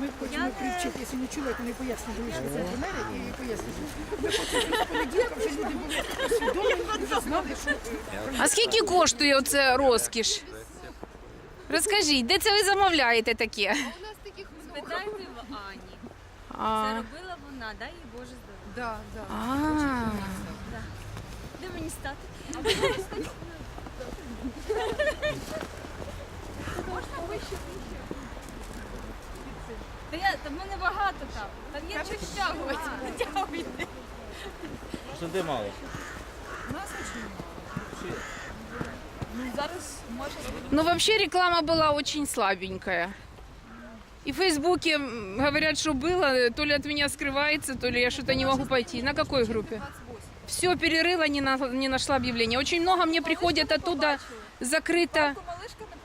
Ми хочемо привчити, якщо не чули, то не пояснювали, що це пенсіонери і пояснювали. Ми хочемо, щоб з понеділка вже люди були усвідомлені, вже знали, що А скільки коштує оце розкіш? Розкажіть, де це ви замовляєте таке? У нас таких. Питайте в Ані. Це А, робила вона, дай їй Боже здоров'я. Да, да. а. Де мені стати? Та я, та в мене багато там. Там є що стягувати. Натягуйте. Сюди мало. Ну, вообще реклама была очень слабенькая. И в Фейсбуке м, говорят, что было, то ли от меня скрывается, то ли я что-то не могу пойти. На какой группе? Все перерыла, не, на- не нашла объявления. Очень много мне приходят оттуда закрыто. Малишка не побачила об'яву.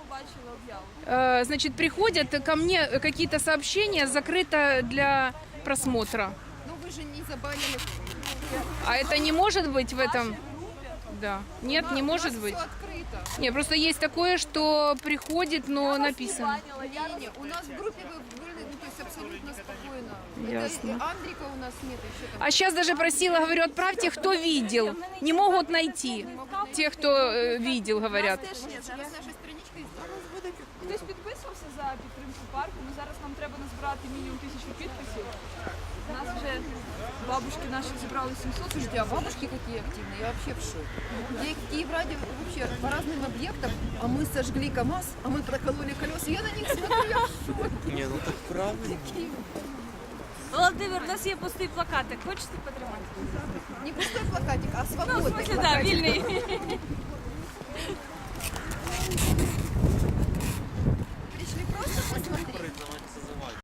Э, Значит, приходят ко мне какие-то сообщения, закрыто для просмотра. Ну ви ж не забанили. А это не может быть в этом? Да. Нет, не может быть. Все відкрито. Не, просто есть такое, что приходит, но написано. Не-не, у нас в группе вы были, ну, то есть абсолютно спокойно. Ясно. Это, Андрика у нас нет еще там. А сейчас даже просила, говорю, отправьте, кто видел. Не могут найти. Те, кто э, видел, говорят. Теж ні, зараз наша страничка і Хтось підписувався за підтримку парку. Ну зараз нам треба назбирати мінімум тисячу підписів. У нас вже бабушки наші зібрали 700. Слушайте, а бабушки какие активные, я вообще в шоке. Я в Киевраде вообще по разным объектам, а мы сожгли КАМАЗ, а мы прокололи колеса. Я на них смотрю, я в шоке. Ні, ну так правильно. Володимир, у нас є пустий плакатик. Хочете потримати? Не пустой плакатик, а Ну, в свободный смысле, да, плакатик. вільний.